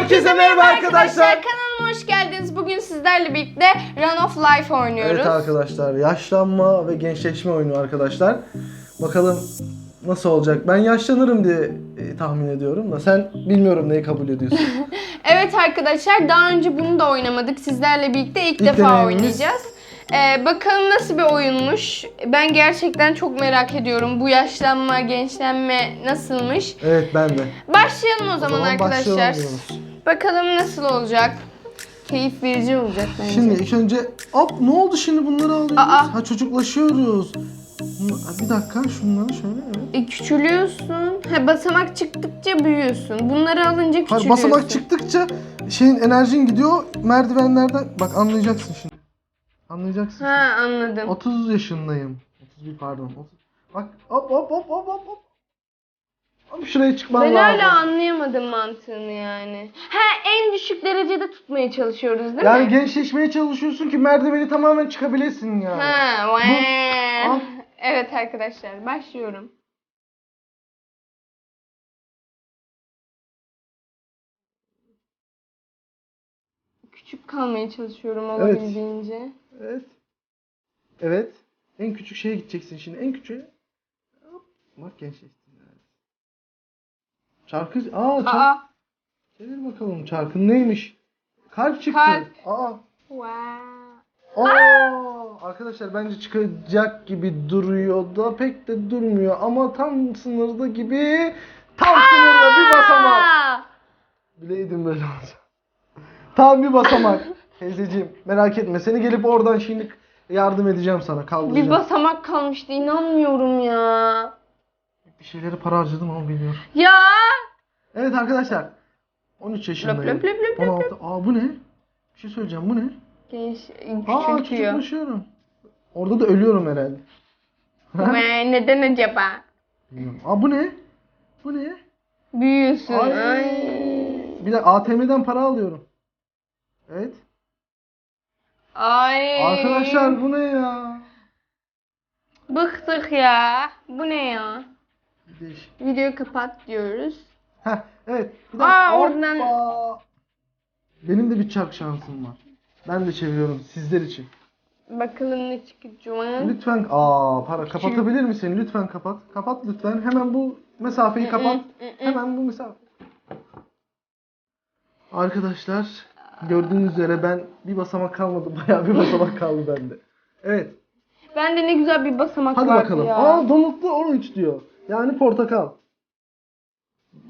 Herkese merhaba arkadaşlar. Kanalıma hoş geldiniz. Bugün sizlerle birlikte Run of Life oynuyoruz. Evet arkadaşlar yaşlanma ve gençleşme oyunu arkadaşlar. Bakalım nasıl olacak. Ben yaşlanırım diye e, tahmin ediyorum da sen bilmiyorum neyi kabul ediyorsun. Evet arkadaşlar daha önce bunu da oynamadık. Sizlerle birlikte ilk, İlk defa deneyimimiz. oynayacağız. Ee, bakalım nasıl bir oyunmuş. Ben gerçekten çok merak ediyorum. Bu yaşlanma, gençlenme nasılmış? evet ben de. Başlayalım o zaman, arkadaşlar. başlayalım diyoruz. Bakalım nasıl olacak. Keyif verici olacak bence. Şimdi ilk önce hop ne oldu şimdi bunları alıyoruz. Aa. Ha çocuklaşıyoruz. Bir dakika şunları şöyle evet. E, küçülüyorsun. Ha, basamak çıktıkça büyüyorsun. Bunları alınca Hayır, küçülüyorsun. basamak çıktıkça şeyin enerjin gidiyor merdivenlerden. Bak anlayacaksın şimdi. Anlayacaksın. Ha anladım. 30 yaşındayım. 31 pardon. 30. Bak hop hop hop hop hop Hop şuraya çıkmam Ben lazım. hala anlayamadım mantığını yani. Ha en düşük derecede tutmaya çalışıyoruz değil yani mi? gençleşmeye çalışıyorsun ki merdiveni tamamen çıkabilesin ya. Ha, vee. Al. Evet arkadaşlar başlıyorum. Küçük kalmaya çalışıyorum olabildiğince. Evet. Evet. En küçük şeye gideceksin şimdi. En küçüğe. Hop. Bak gençleştin yani. Çarkı. Aa, çark. Aa. Çevir bakalım çarkın neymiş? Kalp çıktı. Kalp. Aa. Wow. Aa, arkadaşlar bence çıkacak gibi duruyor da pek de durmuyor ama tam sınırda gibi tam sınırda bir basamak. Aa! Bileydim böyle olacak. Tam bir basamak. Teyzeciğim merak etme seni gelip oradan şimdi yardım edeceğim sana kaldıracağım. Bir basamak kalmıştı inanmıyorum ya. Bir şeyleri para harcadım ama bilmiyorum. Ya. Evet arkadaşlar 13 yaşındayım. löp löp löp löp 16. Aa bu ne? Bir şey söyleyeceğim bu ne? Genç, Aa küçültüyor. çocuklaşıyorum. Orada da ölüyorum herhalde. Ve neden acaba? Bilmiyorum. Aa bu ne? Bu ne? Büyüyorsun. Ay. Ay. Bir de ATM'den para alıyorum. Evet. Ay. Arkadaşlar bu ne ya? Bıktık ya. Bu ne ya? Değişik. Videoyu kapat diyoruz. Heh, evet. Bir Aa, Hoppa. oradan- Benim de bir çark şansım var. Ben de çeviriyorum sizler için. Bakalım ne çıkacak. Lütfen aa para kapatabilir misin? Lütfen kapat. Kapat lütfen. Hemen bu mesafeyi kapat. Hemen bu mesafe. Arkadaşlar gördüğünüz üzere ben bir basamak kalmadı. Bayağı bir basamak kaldı bende. Evet. Ben de ne güzel bir basamak Hadi vardı bakalım. ya. Aa donutlu orange diyor. Yani portakal.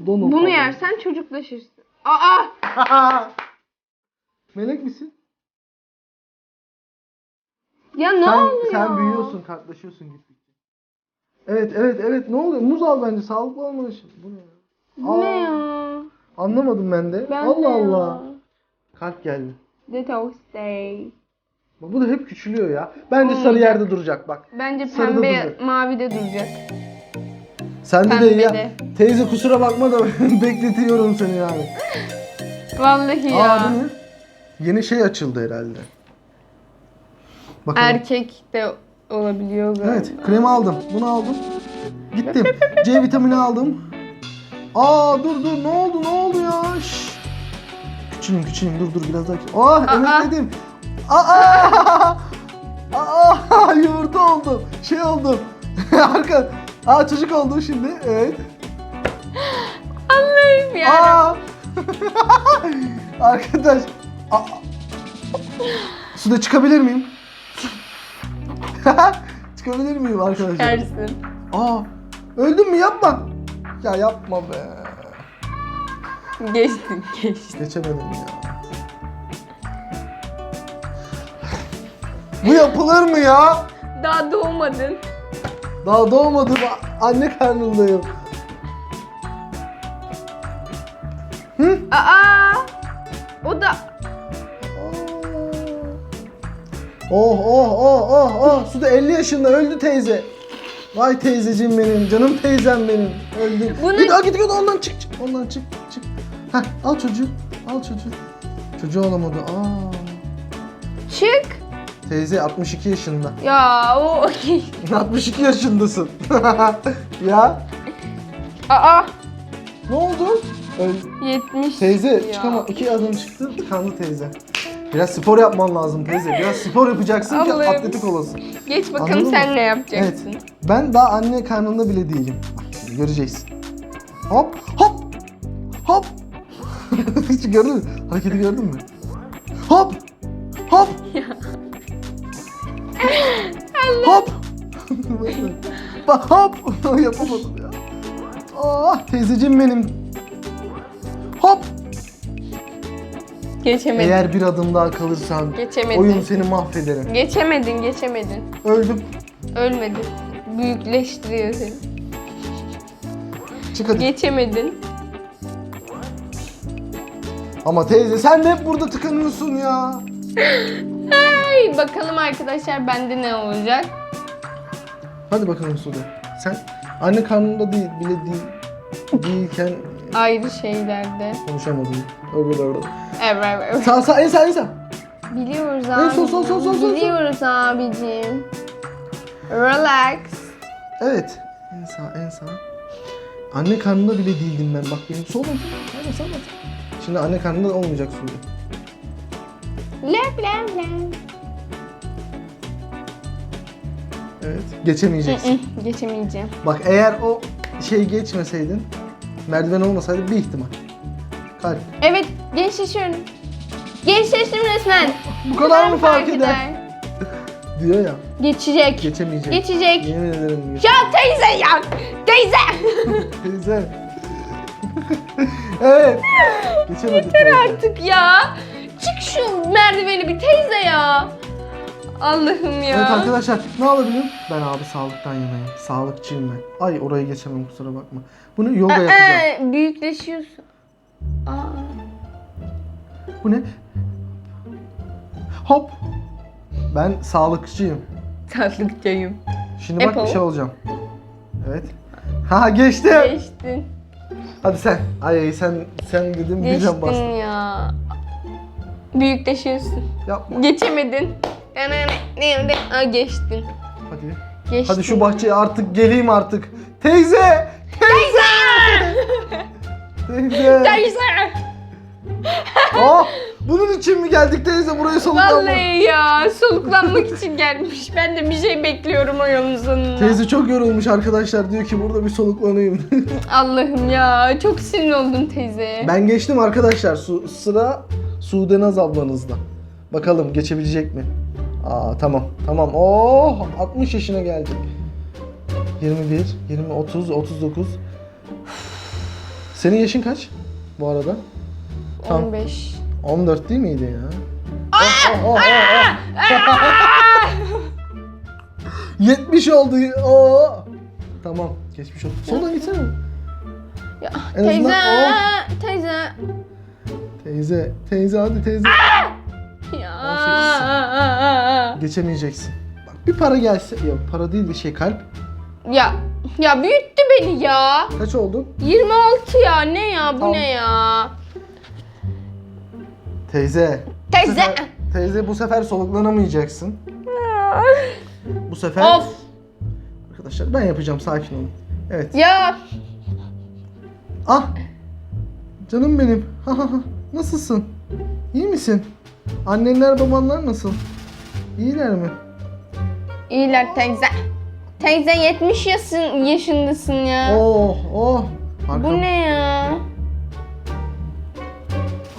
Donut. Bunu yersen çocuklaşırsın. Aa! Melek misin? Ya ne sen, oluyor? sen büyüyorsun, kartlaşıyorsun gittikçe. Evet, evet, evet. Ne oluyor? Muz al bence. Sağlıklı olmalı için. Bu ne ya? Bu ne ya? Anlamadım ben de. Ben Allah de ya. Allah. Kalp geldi. Detox Day. Bak bu da hep küçülüyor ya. Bence sarı yerde duracak bak. Bence Sarıda pembe, duracak. mavi de duracak. Sende de ya. Teyze kusura bakma da bekletiyorum seni yani. Vallahi ya. Aa bu ne? Yeni şey açıldı herhalde. Bakalım. Erkek de olabiliyor galiba. Evet, kremi aldım. Bunu aldım. Gittim. C vitamini aldım. Aa dur dur ne oldu ne oldu ya? Şşş. Küçüleyim küçüleyim dur dur biraz daha. Oh Aa. emekledim. Aa! Aa yumurta oldu. Şey oldu. Arka. Aa çocuk oldu şimdi. Evet. Allah'ım ya. Aa! Arkadaş. Aa! Suda çıkabilir miyim? çıkabilir miyim arkadaşlar? Yersin. Aa! Öldün mü yapma. Ya yapma be. Geçtin geçtin. Geçemedim ya. Bu yapılır mı ya? Daha doğmadın. Daha doğmadım. Anne karnındayım. Hı? Aa! O da Oh oh oh oh oh. Suda 50 yaşında öldü teyze. Vay teyzeciğim benim, canım teyzem benim. Öldü. Bunu- Git, git git ondan çık çık. Ondan çık çık. Heh, al çocuğu. Al çocuğu. Çocuğu olamadı. Aa. çık. Teyze 62 yaşında. Ya o 62 yaşındasın. ya Aa! ne oldu? Öl- 70 Teyze ya. çıkama iki adım çıktı tıkandı teyze. Biraz spor yapman lazım teyze. Biraz spor yapacaksın ki Allah'ım. atletik olasın. Geç bakalım Anladın sen mı? ne yapacaksın. Ben daha anne karnında bile değilim. Bak şimdi göreceksin. Hop hop hop. Hiç gördün mü? Hareketi gördün mü? Hop hop. Hop. Bak hop. Yapamadım ya. Ah teyzeciğim benim. Hop. Geçemedin. Eğer bir adım daha kalırsan Geçemedin. oyun seni mahvederim. Geçemedin, geçemedin. Öldüm. Ölmedin. Büyükleştiriyor seni. Çık hadi. Geçemedin. Ama teyze sen de hep burada tıkanıyorsun ya. Ay bakalım arkadaşlar bende ne olacak? Hadi bakalım Sude. Sen anne karnında değil bile değil değilken Ayrı şeylerde. konuşamadın. Orada orada. Evet, evet. Sağ sağ en sağ en sağ. Biliyoruz En abi. son, son, son, son, son. Biliyoruz abicim. Relax. Evet. En sağ en sağ. Anne karnında bile değildim ben. Bak benim solum. Hadi sağ Şimdi anne karnında olmayacak Sude. La la la. Evet. Geçemeyeceksin. Geçemeyeceğim. Bak eğer o şey geçmeseydin merdiven olmasaydı bir ihtimal. Kalp. Evet gençleşiyorum. Gençleştim resmen. Bu kadar mı fark eder? Diyor ya. Geçecek. Geçemeyecek. Geçecek. Yemin ederim. Ya teyze ya. Teyze. Teyze. evet. Geçemedi teyze. Artık ya. Çık şu merdiveni bir teyze ya. Allah'ım ya. Evet arkadaşlar ne alabilirim? Ben abi sağlıktan yanayım. Sağlıkçıyım ben. Ay orayı geçemem kusura bakma. Bunu yoga yapacağım. Ee, büyükleşiyorsun. Aa. Bu ne? Hop. Ben sağlıkçıyım. Tatlıkçayım. Şimdi bak Apple. bir şey olacağım. Evet. Ha geçtim. Geçtin. Hadi sen. Ay sen sen dedim birden Geçtin bastım. ya. Büyükleşiyorsun. Yapma. Geçemedin. Aa, geçtin. Hadi. Geçtin. Hadi şu bahçeye artık geleyim artık. Teyze! Teyze! Teyze! Teyze! Oh! Bunun için mi geldik teyze buraya soluklanma? Vallahi ya soluklanmak için gelmiş. Ben de bir şey bekliyorum o yolun sonunda. Teyze çok yorulmuş arkadaşlar diyor ki burada bir soluklanayım. Allah'ım ya çok sinir oldum teyzeye. ben geçtim arkadaşlar. Su, sıra Sude Naz ablanızda. Bakalım geçebilecek mi? Aa tamam. Tamam. Oh 60 yaşına geldik. 21, 20, 30, 39. Senin yaşın kaç bu arada? Tamam. 15. 14 değil miydi ya? Oh, oh, oh, oh, oh. 70 oldu. Oo. Tamam, geçmiş oldu. Soldan gitsene. Ya, En teyze, azından teyze. Teyze, teyze hadi teyze. Ya. Geçemeyeceksin. Bak bir para gelse, ya para değil de şey kalp. Ya, ya büyüttü beni ya. Kaç oldun? 26 ya ne ya bu Tamam. ne ya? Teyze. Bu Teyze. sefer- teyze bu sefer soluklanamayacaksın. Bu sefer Of arkadaşlar ben yapacağım sakin olun. Evet. ya Ah! Canım benim. Nasılsın? İyi misin? Annenler babanlar nasıl? İyiler mi? iyiler teyze. Teyze 70 yaşın, yaşındasın ya. Oh oh. Arkam- Bu ne ya?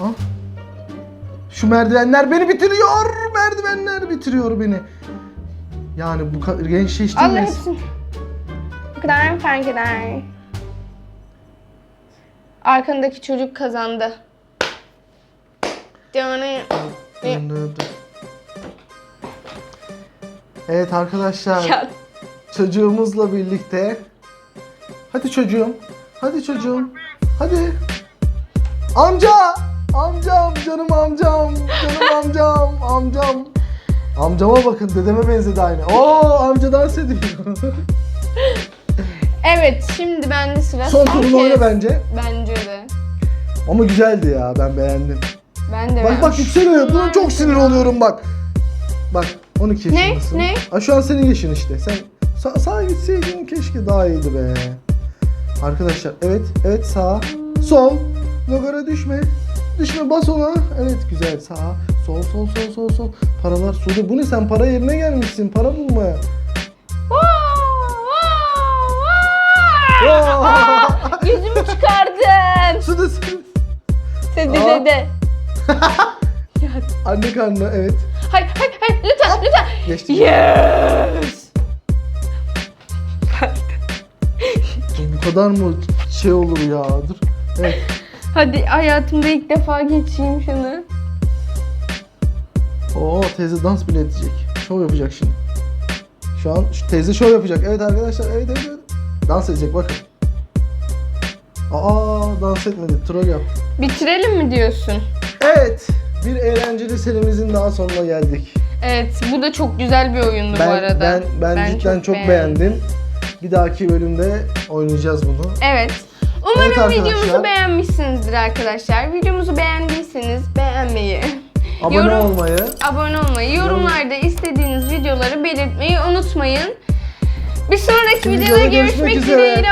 Ah. Şu merdivenler beni bitiriyor. Merdivenler bitiriyor beni. Yani bu gençleştim. Allah hepsini. Bu kadar fark eder. Arkandaki çocuk kazandı. Evet arkadaşlar. Ya, Çocuğumuzla birlikte. Hadi çocuğum. Hadi çocuğum. Hadi. Amca! Amcam, canım amcam, canım amcam, amcam. Amcama bakın, dedeme benzedi aynı. Oo, amca dans ediyor. Evet şimdi bende sıra. Son turunu oyna bence. Bence de. Ama güzeldi ya, ben beğendim. Ben de Bak bak yükseliyor, buna çok sinir oluyorum bak. Bak, 12 Ne? yaşındasın. Ne? Ha, şu an senin yaşın işte. Sen sağ, sağa gitseydin keşke daha iyiydi be. Arkadaşlar, evet, evet sağ, sol, Logara düşme. Düşme bas ona. Evet güzel sağ. Sol sol sol sol sol. Paralar Sude bu ne sen para yerine gelmişsin para bulmaya. Aa! Yüzümü çıkardım. Sude Sude. Dede Aa. dede. Anne karnına evet. hayır hayır hayır lütfen lütfen. Geçti. Yes. Bu kadar mı şey olur ya? Dur. Evet. Hadi hayatımda ilk defa geçeyim şunu. Oo teyze dans bile edecek. Şov yapacak şimdi. Şu an şu teyze şov yapacak. Evet arkadaşlar evet evet. evet. Dans edecek bakın. Aa dans etmedi. Troll yap. Bitirelim mi diyorsun? Evet. Bir eğlenceli serimizin daha sonuna geldik. Evet bu da çok güzel bir oyundu Ben bu arada. ben ben, cidden çok, beğendim. Bir dahaki bölümde oynayacağız bunu. Evet. Umarım Evet videomuzu beğenmişsinizdir arkadaşlar. Videomuzu beğendiyseniz beğenmeyi, Abone yorum- olmayı, abone olmayı, yorumlarda istediğiniz videoları belirtmeyi unutmayın. Bir sonraki videoda görüşmek görüşmek üzere. dileğiyle.